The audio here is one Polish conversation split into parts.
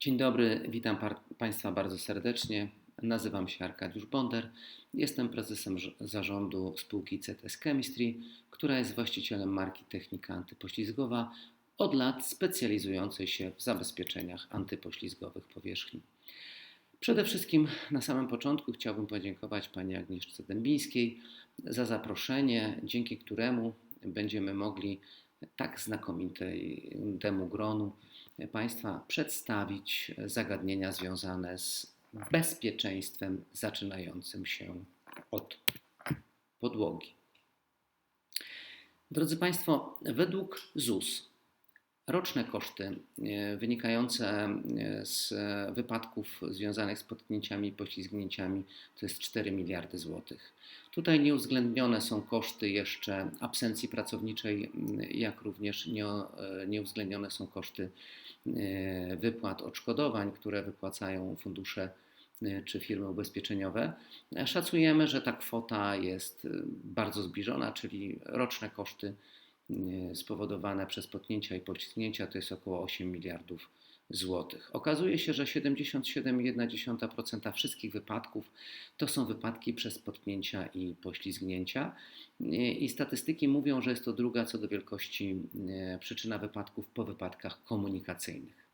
Dzień dobry, witam Państwa bardzo serdecznie. Nazywam się Arkadiusz Bonder. Jestem prezesem zarządu spółki CTS Chemistry, która jest właścicielem marki Technika Antypoślizgowa od lat specjalizującej się w zabezpieczeniach antypoślizgowych powierzchni. Przede wszystkim na samym początku chciałbym podziękować Pani Agnieszce Dębińskiej za zaproszenie, dzięki któremu będziemy mogli tak znakomitemu gronu Państwa przedstawić zagadnienia związane z bezpieczeństwem zaczynającym się od podłogi. Drodzy Państwo, według ZUS roczne koszty e, wynikające e, z wypadków związanych z potknięciami i poślizgnięciami to jest 4 miliardy złotych. Tutaj nieuwzględnione są koszty jeszcze absencji pracowniczej, jak również e, nieuwzględnione są koszty wypłat odszkodowań, które wypłacają fundusze czy firmy ubezpieczeniowe. Szacujemy, że ta kwota jest bardzo zbliżona, czyli roczne koszty spowodowane przez potknięcia i poślizgnięcia to jest około 8 miliardów złotych. Okazuje się, że 77,1% wszystkich wypadków to są wypadki przez potknięcia i poślizgnięcia. I statystyki mówią, że jest to druga co do wielkości e, przyczyna wypadków po wypadkach komunikacyjnych.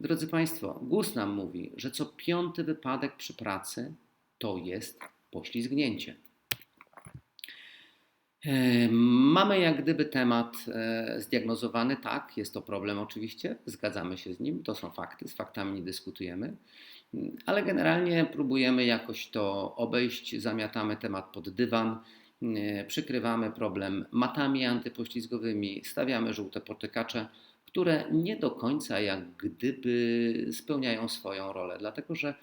Drodzy Państwo, GUS nam mówi, że co piąty wypadek przy pracy to jest poślizgnięcie. E, mamy jak gdyby temat e, zdiagnozowany, tak, jest to problem oczywiście, zgadzamy się z nim, to są fakty, z faktami nie dyskutujemy, ale generalnie próbujemy jakoś to obejść, zamiatamy temat pod dywan, e, przykrywamy problem matami antypoślizgowymi, stawiamy żółte potykacze, które nie do końca jak gdyby spełniają swoją rolę, dlatego że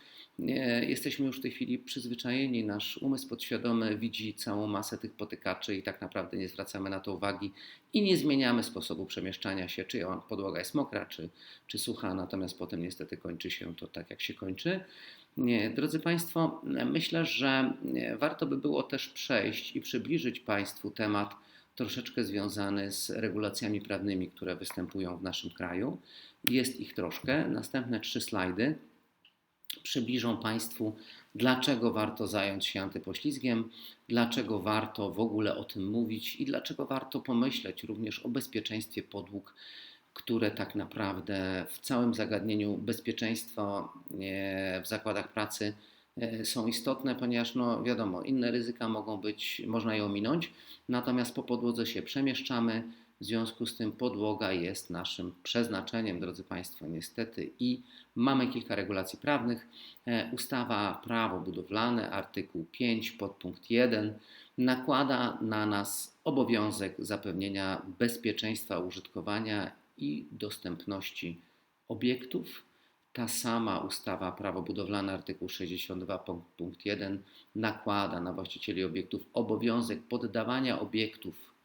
jesteśmy już w tej chwili przyzwyczajeni, nasz umysł podświadomy widzi całą masę tych potykaczy i tak naprawdę nie zwracamy na to uwagi i nie zmieniamy sposobu przemieszczania się, czy podłoga jest mokra, czy, czy sucha, natomiast potem niestety kończy się to tak, jak się kończy. Drodzy Państwo, myślę, że warto by było też przejść i przybliżyć Państwu temat troszeczkę związany z regulacjami prawnymi, które występują w naszym kraju. Jest ich troszkę. Następne trzy slajdy przybliżą Państwu, dlaczego warto zająć się antypoślizgiem, dlaczego warto w ogóle o tym mówić i dlaczego warto pomyśleć również o bezpieczeństwie podłóg, które tak naprawdę w całym zagadnieniu bezpieczeństwa e, w zakładach pracy e, są istotne, ponieważ no wiadomo, inne ryzyka mogą być, można je ominąć, natomiast po podłodze się przemieszczamy, w związku z tym podłoga jest naszym przeznaczeniem, drodzy Państwo, niestety, i mamy kilka regulacji prawnych. E, ustawa Prawo Budowlane, artykuł 5, podpunkt 1, nakłada na nas obowiązek zapewnienia bezpieczeństwa użytkowania i dostępności obiektów. Ta sama ustawa Prawo Budowlane, artykuł 62, punkt 1, nakłada na właścicieli obiektów obowiązek poddawania obiektów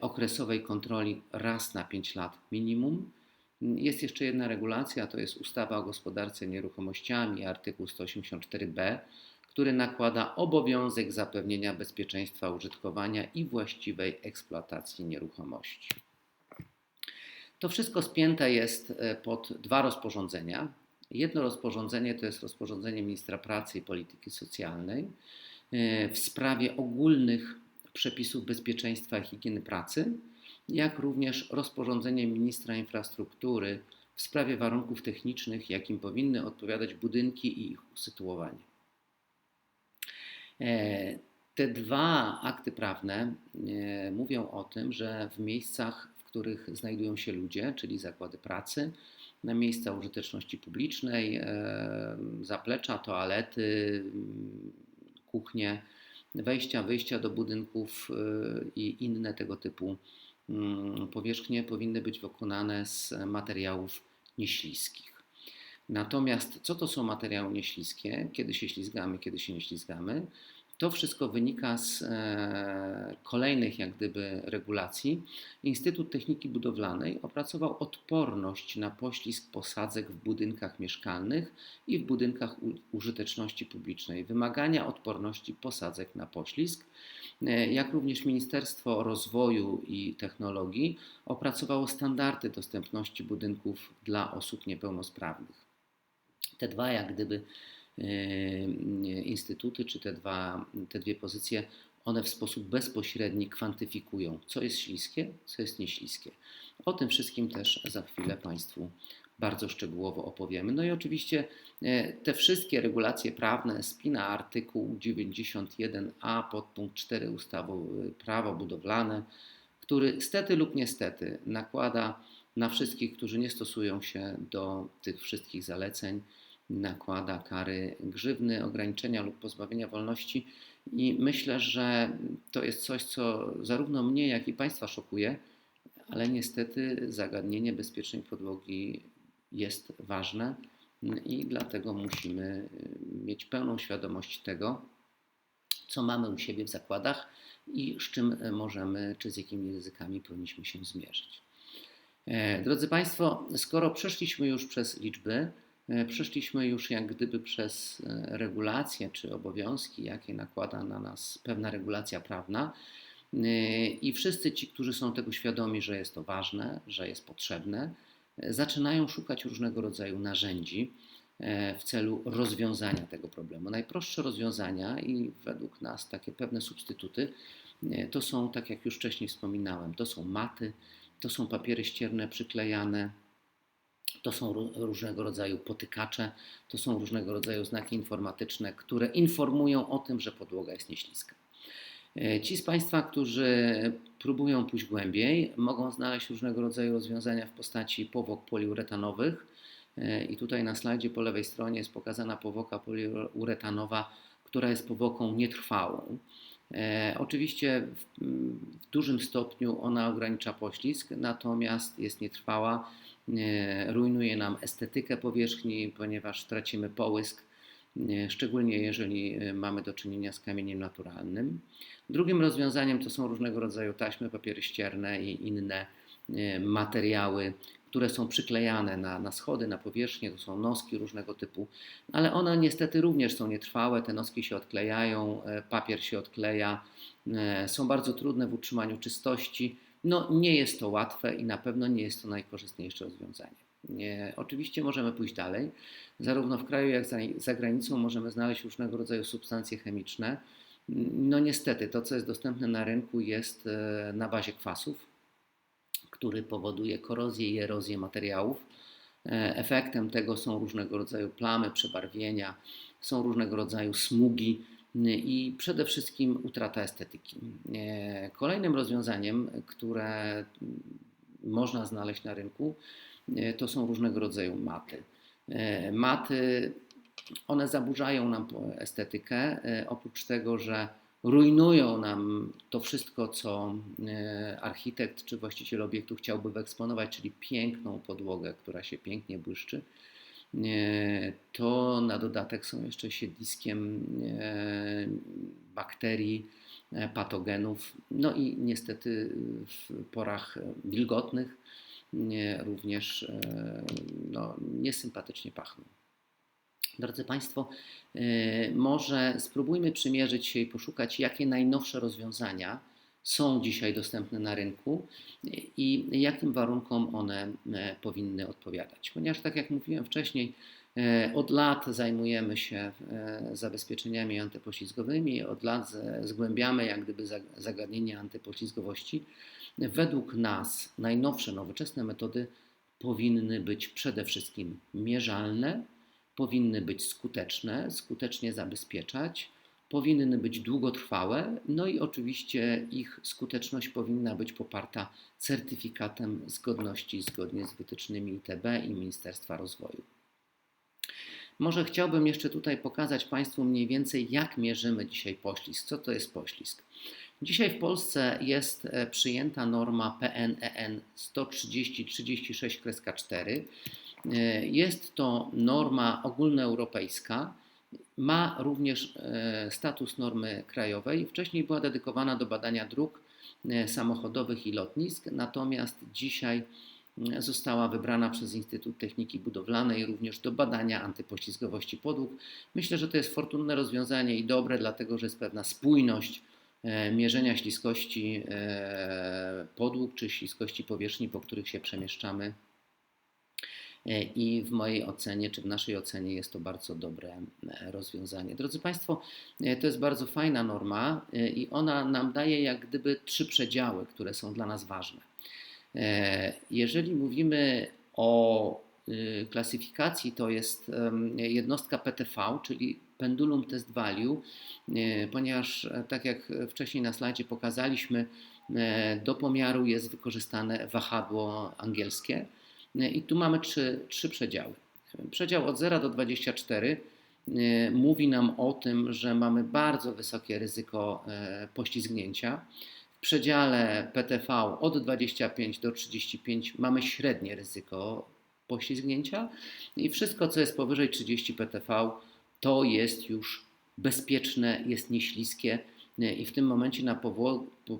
okresowej kontroli raz na 5 lat minimum. Jest jeszcze jedna regulacja, to jest ustawa o gospodarce nieruchomościami, artykuł 184b, który nakłada obowiązek zapewnienia bezpieczeństwa użytkowania i właściwej eksploatacji nieruchomości. To wszystko spięte jest e, pod dwa rozporządzenia. Jedno rozporządzenie to jest rozporządzenie ministra pracy i polityki socjalnej e, w sprawie ogólnych przepisów bezpieczeństwa i higieny pracy, jak również rozporządzenie ministra infrastruktury w sprawie warunków technicznych, jakim powinny odpowiadać budynki i ich usytuowanie. E, te dwa akty prawne e, mówią o tym, że w miejscach, w których znajdują się ludzie, czyli zakłady pracy, na miejsca użyteczności publicznej, e, zaplecza, toalety, kuchnie, wejścia, wyjścia do budynków y, i inne tego typu mm, powierzchnie powinny być wykonane z materiałów nieśliskich. Natomiast co to są materiały nieśliskie? Kiedy się ślizgamy, kiedy się nie ślizgamy? To wszystko wynika z e, kolejnych jak gdyby regulacji. Instytut Techniki Budowlanej opracował odporność na poślizg posadzek w budynkach mieszkalnych i w budynkach użyteczności publicznej. Wymagania odporności posadzek na poślizg, e, jak również Ministerstwo Rozwoju i Technologii opracowało standardy dostępności budynków dla osób niepełnosprawnych. Te dwa jak gdyby instytuty, czy te, dwa, te dwie pozycje, one w sposób bezpośredni kwantyfikują, co jest śliskie, co jest nieśliskie. O tym wszystkim też za chwilę Państwu bardzo szczegółowo opowiemy. No i oczywiście e, te wszystkie regulacje prawne spina artykuł 91a podpunkt 4 ustawy Prawo budowlane, który stety lub niestety nakłada na wszystkich, którzy nie stosują się do tych wszystkich zaleceń, nakłada kary grzywny, ograniczenia lub pozbawienia wolności. I myślę, że to jest coś, co zarówno mnie, jak i Państwa szokuje, ale niestety zagadnienie bezpiecznej podłogi jest ważne i dlatego musimy mieć pełną świadomość tego, co mamy u siebie w zakładach i z czym możemy, czy z jakimi ryzykami powinniśmy się zmierzyć. E, drodzy Państwo, skoro przeszliśmy już przez liczby, E, przeszliśmy już jak gdyby przez e, regulacje czy obowiązki, jakie nakłada na nas pewna regulacja prawna. E, I wszyscy ci, którzy są tego świadomi, że jest to ważne, że jest potrzebne, zaczynają szukać różnego rodzaju narzędzi w celu rozwiązania tego problemu. Najprostsze rozwiązania i według nas takie pewne substytuty to są, tak jak już wcześniej wspominałem, to są maty, to są papiery ścierne przyklejane, to są różnego rodzaju potykacze, to są różnego rodzaju znaki informatyczne, które informują o tym, że podłoga jest nieśliska. E, ci z Państwa, którzy próbują pójść głębiej, mogą znaleźć różnego rodzaju rozwiązania w postaci powłok poliuretanowych. E, I tutaj na slajdzie po lewej stronie jest pokazana powłoka poliuretanowa, która jest powłoką nietrwałą. E, oczywiście w, w dużym stopniu ona ogranicza poślizg, natomiast jest nietrwała rujnuje nam estetykę powierzchni, ponieważ tracimy połysk, szczególnie jeżeli e, mamy do czynienia z kamieniem naturalnym. Drugim rozwiązaniem to są różnego rodzaju taśmy, papiery ścierne i inne e, materiały, które są przyklejane na, na schody, na powierzchnię, to są noski różnego typu, ale one niestety również są nietrwałe, te noski się odklejają, e, papier się odkleja, są bardzo trudne w utrzymaniu czystości no, nie jest to łatwe i na pewno nie jest to najkorzystniejsze rozwiązanie. Nie, oczywiście możemy pójść dalej. Zarówno w kraju, jak i za granicą możemy znaleźć różnego rodzaju substancje chemiczne. No niestety, to co jest dostępne na rynku jest e, na bazie kwasów, który powoduje korozję i erozję materiałów. E, efektem tego są różnego rodzaju plamy, przebarwienia, są różnego rodzaju smugi, i przede wszystkim utrata estetyki. E, kolejnym rozwiązaniem, które można znaleźć na rynku, e, to są różnego rodzaju maty. E, maty, one zaburzają nam estetykę, oprócz tego, że rujnują nam to wszystko, co architekt czy właściciel obiektu chciałby wyeksponować, czyli piękną podłogę, która się pięknie błyszczy to na dodatek są jeszcze siedliskiem e, bakterii, e, patogenów, no i niestety w porach wilgotnych również e, no, niesympatycznie pachną. Drodzy Państwo, może spróbujmy przymierzyć się i poszukać, jakie najnowsze rozwiązania są dzisiaj dostępne na rynku i jakim warunkom one e, powinny odpowiadać. Ponieważ, tak jak mówiłem wcześniej, e, od lat zajmujemy się e, zabezpieczeniami antypoślizgowymi, od lat zgłębiamy jak gdyby zagadnienie antypoślizgowości. Według nas najnowsze, nowoczesne metody powinny być przede wszystkim mierzalne, powinny być skuteczne, skutecznie zabezpieczać, powinny być długotrwałe, no i oczywiście ich skuteczność powinna być poparta certyfikatem zgodności zgodnie z wytycznymi ITB i Ministerstwa Rozwoju. Może chciałbym jeszcze tutaj pokazać Państwu mniej więcej, jak mierzymy dzisiaj poślizg. Co to jest poślizg? Dzisiaj w Polsce jest e, przyjęta norma PNEN 130-36-4. E, jest to norma ogólnoeuropejska, ma również e, status normy krajowej. Wcześniej była dedykowana do badania dróg e, samochodowych i lotnisk, natomiast dzisiaj e, została wybrana przez Instytut Techniki Budowlanej również do badania antypoślizgowości podłóg. Myślę, że to jest fortunne rozwiązanie i dobre, dlatego że jest pewna spójność mierzenia śliskości podłóg czy śliskości powierzchni, po których się przemieszczamy i w mojej ocenie, czy w naszej ocenie jest to bardzo dobre e, rozwiązanie. Drodzy Państwo, e, to jest bardzo fajna norma i ona nam daje jak gdyby trzy przedziały, które są dla nas ważne. Jeżeli mówimy o klasyfikacji, to jest jednostka PTV, czyli pendulum test value, ponieważ tak jak wcześniej na slajdzie pokazaliśmy, do pomiaru jest wykorzystane wahadło angielskie. I tu mamy trzy, trzy przedziały. Przedział od 0 do 24 e, mówi nam o tym, że mamy bardzo wysokie ryzyko e, poślizgnięcia. W przedziale PTV od 25 do 35 mamy średnie ryzyko poślizgnięcia i wszystko, co jest powyżej 30 PTV, to jest już bezpieczne, jest nieśliskie e, i w tym momencie na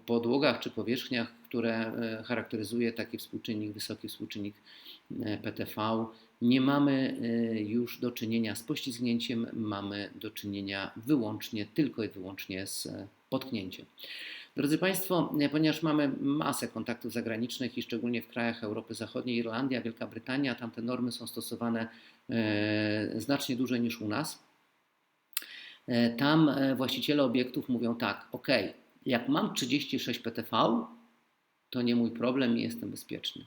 podłogach czy powierzchniach, które charakteryzuje taki współczynnik, wysoki współczynnik E, PTV, nie mamy e, już do czynienia z poślizgnięciem, mamy do czynienia wyłącznie, tylko i wyłącznie z e, potknięciem. Drodzy Państwo, ponieważ mamy masę kontaktów zagranicznych i szczególnie w krajach Europy Zachodniej, Irlandia, Wielka Brytania, tam te normy są stosowane znacznie dłużej niż u nas. Tam właściciele obiektów mówią tak, ok, jak mam 36 PTV, to nie mój problem i jestem bezpieczny.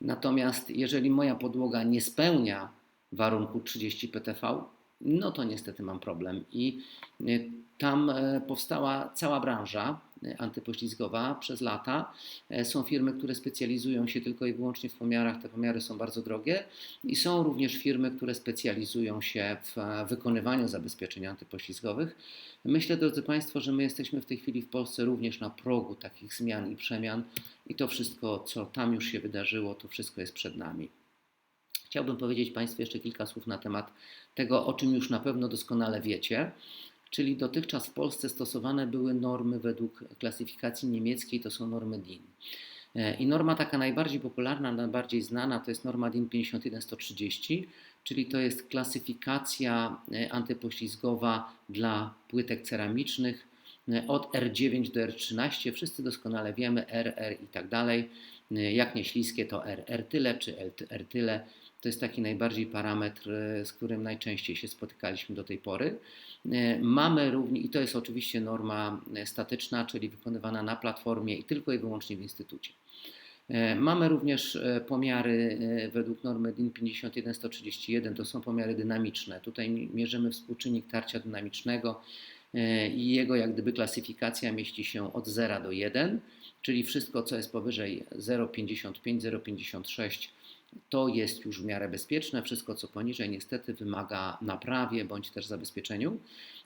Natomiast jeżeli moja podłoga nie spełnia warunku 30 PTV, no to niestety mam problem. I y, tam e, powstała cała branża antypoślizgowa przez lata. E, są firmy, które specjalizują się tylko i wyłącznie w pomiarach. Te pomiary są bardzo drogie. I są również firmy, które specjalizują się w e, wykonywaniu zabezpieczeń antypoślizgowych. Myślę, drodzy Państwo, że my jesteśmy w tej chwili w Polsce również na progu takich zmian i przemian. I to wszystko, co tam już się wydarzyło, to wszystko jest przed nami. Chciałbym powiedzieć Państwu jeszcze kilka słów na temat tego, o czym już na pewno doskonale wiecie. Czyli dotychczas w Polsce stosowane były normy według klasyfikacji niemieckiej, to są normy DIN. E, I norma taka najbardziej popularna, najbardziej znana to jest norma DIN 51130, czyli to jest klasyfikacja e, antypoślizgowa dla płytek ceramicznych e, od R9 do R13. Wszyscy doskonale wiemy RR i tak dalej. Jak nie śliskie to RR tyle czy R tyle. To jest taki najbardziej parametr, e, z którym najczęściej się spotykaliśmy do tej pory. E, mamy również, i to jest oczywiście norma e, statyczna, czyli wykonywana na platformie i tylko i wyłącznie w instytucie. Mamy również pomiary według normy DIN 51131, to są pomiary dynamiczne. Tutaj mierzymy współczynnik tarcia dynamicznego i jego jak gdyby klasyfikacja mieści się od 0 do 1, czyli wszystko co jest powyżej 0,55, 0,56 to jest już w miarę bezpieczne. Wszystko, co poniżej, niestety wymaga naprawie bądź też zabezpieczeniu.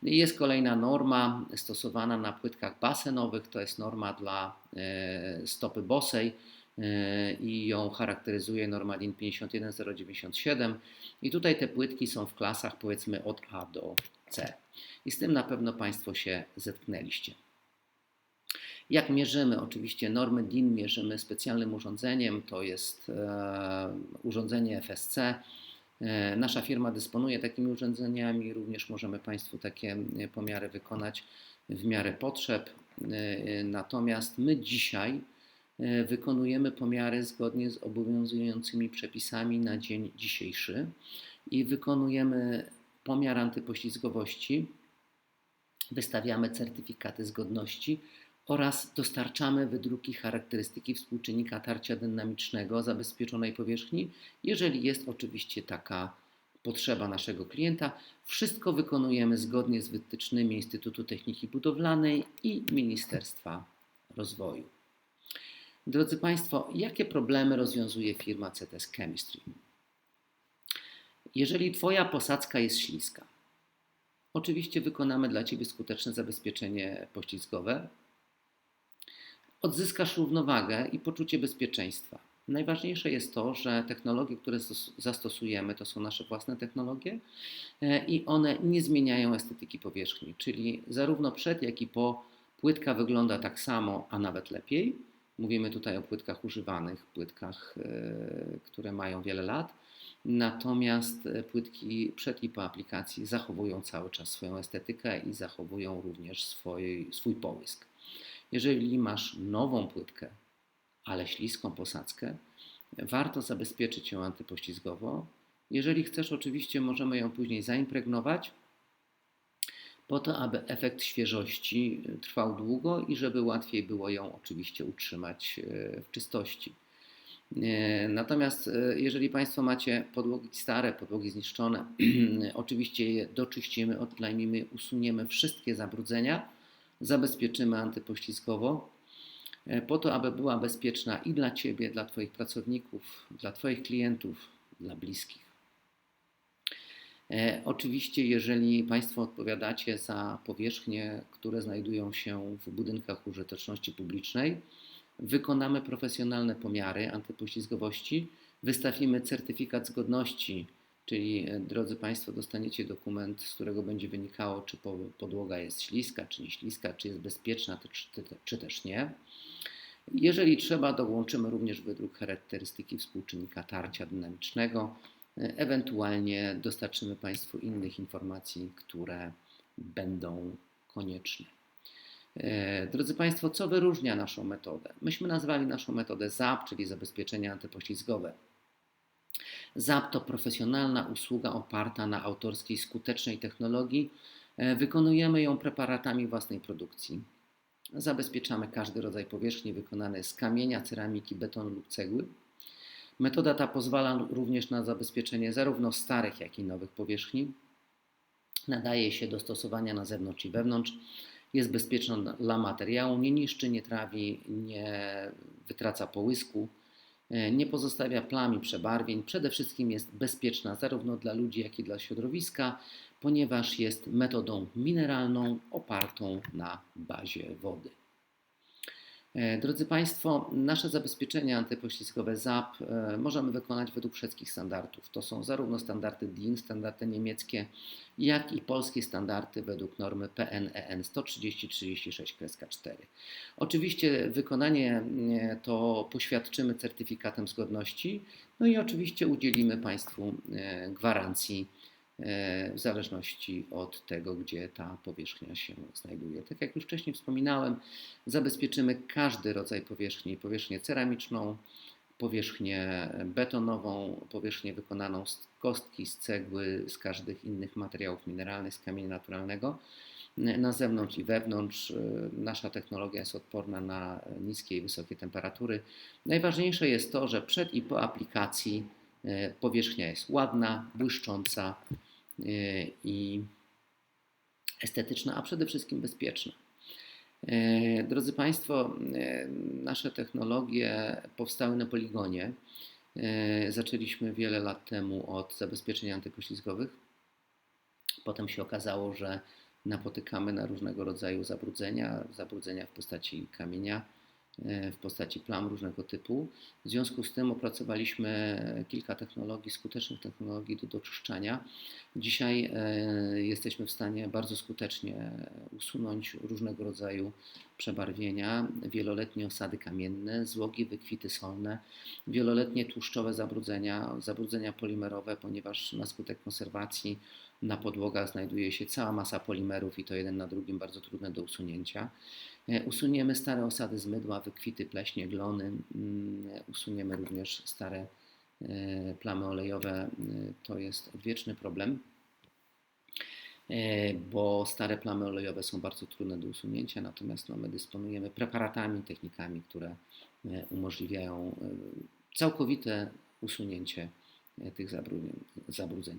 Jest kolejna norma stosowana na płytkach basenowych. To jest norma dla e, stopy bosej e, i ją charakteryzuje norma DIN 51097. I tutaj te płytki są w klasach powiedzmy od A do C. I z tym na pewno Państwo się zetknęliście. Jak mierzymy? Oczywiście normy DIN mierzymy specjalnym urządzeniem, to jest e, urządzenie FSC. E, nasza firma dysponuje takimi urządzeniami, również możemy Państwu takie e, pomiary wykonać w miarę potrzeb. Natomiast my dzisiaj wykonujemy pomiary zgodnie z obowiązującymi przepisami na dzień dzisiejszy i wykonujemy pomiar antypoślizgowości, wystawiamy certyfikaty zgodności oraz dostarczamy wydruki charakterystyki współczynnika tarcia dynamicznego zabezpieczonej powierzchni, jeżeli jest oczywiście taka potrzeba naszego klienta. Wszystko wykonujemy zgodnie z wytycznymi Instytutu Techniki Budowlanej i Ministerstwa Rozwoju. Drodzy Państwo, jakie problemy rozwiązuje firma CTS Chemistry? Jeżeli Twoja posadzka jest śliska, oczywiście wykonamy dla Ciebie skuteczne zabezpieczenie poślizgowe, odzyskasz równowagę i poczucie bezpieczeństwa. Najważniejsze jest to, że technologie, które zastosujemy, to są nasze własne technologie e, i one nie zmieniają estetyki powierzchni, czyli zarówno przed, jak i po płytka wygląda tak samo, a nawet lepiej. Mówimy tutaj o płytkach używanych, płytkach, e, które mają wiele lat. Natomiast e, płytki przed i po aplikacji zachowują cały czas swoją estetykę i zachowują również swój, swój połysk. Jeżeli masz nową płytkę, ale śliską posadzkę, warto zabezpieczyć ją antypoślizgowo. Jeżeli chcesz, oczywiście możemy ją później zaimpregnować, po to, aby efekt świeżości trwał długo i żeby łatwiej było ją oczywiście utrzymać e, w czystości. E, natomiast jeżeli Państwo macie podłogi stare, podłogi zniszczone, oczywiście je doczyścimy, odplajmimy, usuniemy wszystkie zabrudzenia, zabezpieczymy antypoślizgowo, e, po to, aby była bezpieczna i dla Ciebie, dla Twoich pracowników, dla Twoich klientów, dla bliskich. Oczywiście, jeżeli Państwo odpowiadacie za powierzchnie, które znajdują się w budynkach użyteczności publicznej, wykonamy profesjonalne pomiary antypoślizgowości, wystawimy certyfikat zgodności, czyli e, drodzy Państwo, dostaniecie dokument, z którego będzie wynikało, czy podłoga jest śliska, czy nie śliska, czy jest bezpieczna, czy, też nie. Jeżeli trzeba, dołączymy również wydruk charakterystyki współczynnika tarcia dynamicznego. E, ewentualnie dostarczymy Państwu innych informacji, które będą konieczne. E, drodzy Państwo, co wyróżnia naszą metodę? Myśmy nazwali naszą metodę ZAP, czyli zabezpieczenie antypoślizgowe. ZAP to profesjonalna usługa oparta na autorskiej skutecznej technologii. E, wykonujemy ją preparatami własnej produkcji. Zabezpieczamy każdy rodzaj powierzchni wykonany z kamienia, ceramiki, betonu lub cegły. Metoda ta pozwala również na zabezpieczenie zarówno starych, jak i nowych powierzchni. Nadaje się do stosowania na zewnątrz i wewnątrz jest bezpieczna dla materiału, nie niszczy, nie trawi, nie wytraca połysku, nie pozostawia plam i przebarwień. Przede wszystkim jest bezpieczna zarówno dla ludzi, jak i dla środowiska, ponieważ jest metodą mineralną opartą na bazie wody. E, drodzy Państwo, nasze zabezpieczenia antypoślizgowe ZAP e, możemy wykonać według wszystkich standardów. To są zarówno standardy DIN, standardy niemieckie, jak i polskie standardy według normy PNEN 13036-4. Oczywiście wykonanie e, to poświadczymy certyfikatem zgodności, no i oczywiście udzielimy Państwu gwarancji w zależności od tego, gdzie ta powierzchnia się znajduje. Tak jak już wcześniej wspominałem, zabezpieczymy każdy rodzaj powierzchni, powierzchnię ceramiczną, powierzchnię betonową, powierzchnię wykonaną z kostki, z cegły, z każdych innych materiałów mineralnych, z kamienia naturalnego. Na zewnątrz i wewnątrz nasza technologia jest odporna na niskie i wysokie temperatury. Najważniejsze jest to, że przed i po aplikacji e, powierzchnia jest ładna, błyszcząca, E, i estetyczna, a przede wszystkim bezpieczna. E, drodzy Państwo, e, nasze technologie powstały na poligonie. Zaczęliśmy wiele lat temu od zabezpieczeń antypoślizgowych. Potem się okazało, że napotykamy na różnego rodzaju zabrudzenia, zabrudzenia w postaci kamienia, E, w postaci plam różnego typu. W związku z tym opracowaliśmy kilka technologii, skutecznych technologii do doczyszczania. Dzisiaj e, jesteśmy w stanie bardzo skutecznie usunąć różnego rodzaju przebarwienia, wieloletnie osady kamienne, złogi, wykwity solne, wieloletnie tłuszczowe zabrudzenia, zabrudzenia polimerowe, ponieważ na skutek konserwacji na podłogach znajduje się cała masa polimerów i to jeden na drugim bardzo trudne do usunięcia. E, usuniemy stare osady z mydła, wykwity, pleśnie, glony. Mm, usuniemy również stare e, plamy olejowe. E, to jest odwieczny problem, bo stare plamy olejowe są bardzo trudne do usunięcia, natomiast no, my dysponujemy preparatami, technikami, które umożliwiają całkowite usunięcie E, tych zabrudzeń.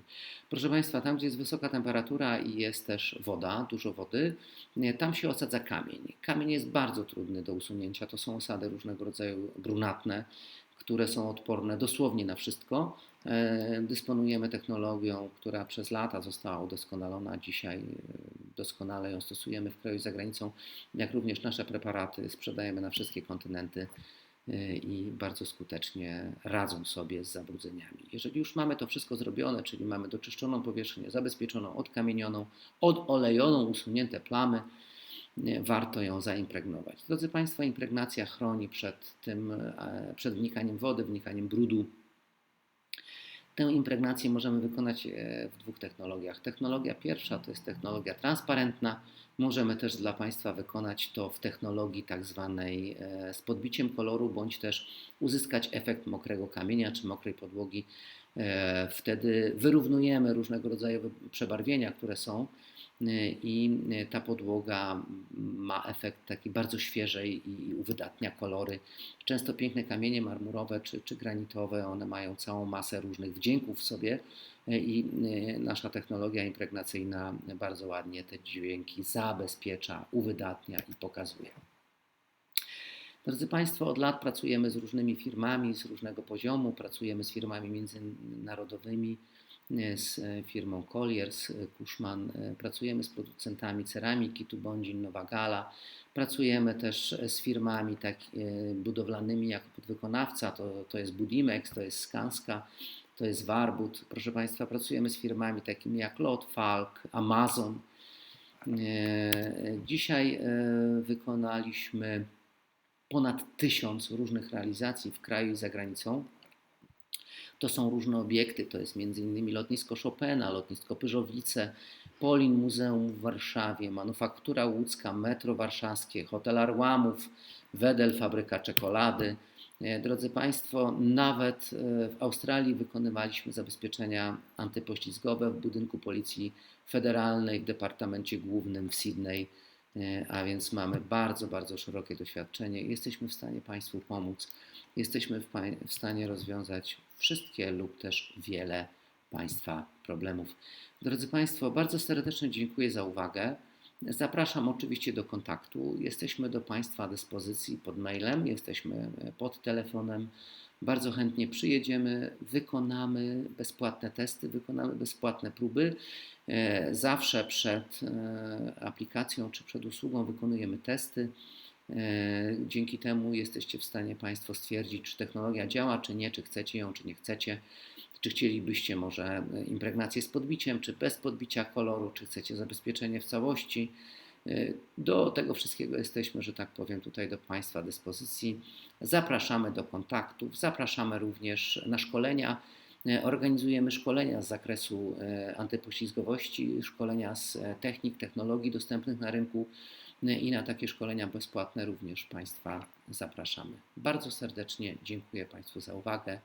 Proszę Państwa, tam gdzie jest wysoka temperatura i jest też woda, dużo wody, e, tam się osadza kamień. Kamień jest bardzo trudny do usunięcia. To są osady różnego rodzaju brunatne, które są odporne dosłownie na wszystko. E, dysponujemy technologią, która przez lata została udoskonalona. Dzisiaj doskonale ją stosujemy w kraju i za granicą, jak również nasze preparaty sprzedajemy na wszystkie kontynenty. Y, i bardzo skutecznie radzą sobie z zabrudzeniami. Jeżeli już mamy to wszystko zrobione, czyli mamy doczyszczoną powierzchnię, zabezpieczoną, odkamienioną, odolejoną, usunięte plamy, y, warto ją zaimpregnować. Drodzy Państwo, impregnacja chroni przed tym, e, przed wnikaniem wody, wnikaniem brudu. Tę impregnację możemy wykonać e, w dwóch technologiach. Technologia pierwsza to jest technologia transparentna. Możemy też dla Państwa wykonać to w technologii tak zwanej e, z podbiciem koloru, bądź też uzyskać efekt mokrego kamienia czy mokrej podłogi. E, wtedy wyrównujemy różnego rodzaju przebarwienia, które są i ta podłoga ma efekt taki bardzo świeżej i uwydatnia kolory. Często piękne kamienie marmurowe czy, czy granitowe, one mają całą masę różnych wdzięków w sobie i nasza technologia impregnacyjna bardzo ładnie te dźwięki zabezpiecza, uwydatnia i pokazuje. Drodzy Państwo, od lat pracujemy z różnymi firmami z różnego poziomu, pracujemy z firmami międzynarodowymi z firmą Colliers, Cushman. Pracujemy z producentami ceramiki, Tubondzin, Nowa Gala. Pracujemy też z firmami tak budowlanymi jako podwykonawca, to, to jest Budimex, to jest Skanska, to jest Warbut. Proszę Państwa, pracujemy z firmami takimi jak Lot, Falk, Amazon. Dzisiaj wykonaliśmy ponad tysiąc różnych realizacji w kraju i za granicą. To są różne obiekty, to jest m.in. lotnisko Chopina, lotnisko Pyżowice, Polin Muzeum w Warszawie, Manufaktura Łódzka, Metro Warszawskie, Hotel Arłamów, Wedel, Fabryka Czekolady. E, drodzy Państwo, nawet e, w Australii wykonywaliśmy zabezpieczenia antypoślizgowe w budynku Policji Federalnej w Departamencie Głównym w Sydney, e, a więc mamy bardzo, bardzo szerokie doświadczenie jesteśmy w stanie Państwu pomóc jesteśmy w, w stanie rozwiązać wszystkie lub też wiele Państwa problemów. Drodzy Państwo, bardzo serdecznie dziękuję za uwagę. Zapraszam oczywiście do kontaktu. Jesteśmy do Państwa dyspozycji pod mailem, jesteśmy pod telefonem. Bardzo chętnie przyjedziemy, wykonamy bezpłatne testy, wykonamy bezpłatne próby. E, zawsze przed e, aplikacją czy przed usługą wykonujemy testy. E, dzięki temu jesteście w stanie Państwo stwierdzić, czy technologia działa, czy nie, czy chcecie ją, czy nie chcecie. Czy chcielibyście może impregnację z podbiciem, czy bez podbicia koloru, czy chcecie zabezpieczenie w całości. E, do tego wszystkiego jesteśmy, że tak powiem, tutaj do Państwa dyspozycji. Zapraszamy do kontaktów, zapraszamy również na szkolenia. E, organizujemy szkolenia z zakresu antypoślizgowości, szkolenia z technik, technologii dostępnych na rynku i na takie szkolenia bezpłatne również Państwa zapraszamy. Bardzo serdecznie dziękuję Państwu za uwagę.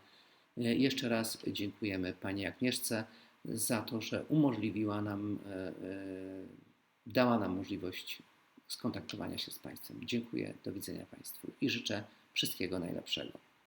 Jeszcze raz dziękujemy Pani Agnieszce za to, że umożliwiła nam, e, e, dała nam możliwość skontaktowania się z Państwem. Dziękuję, do widzenia Państwu i życzę wszystkiego najlepszego.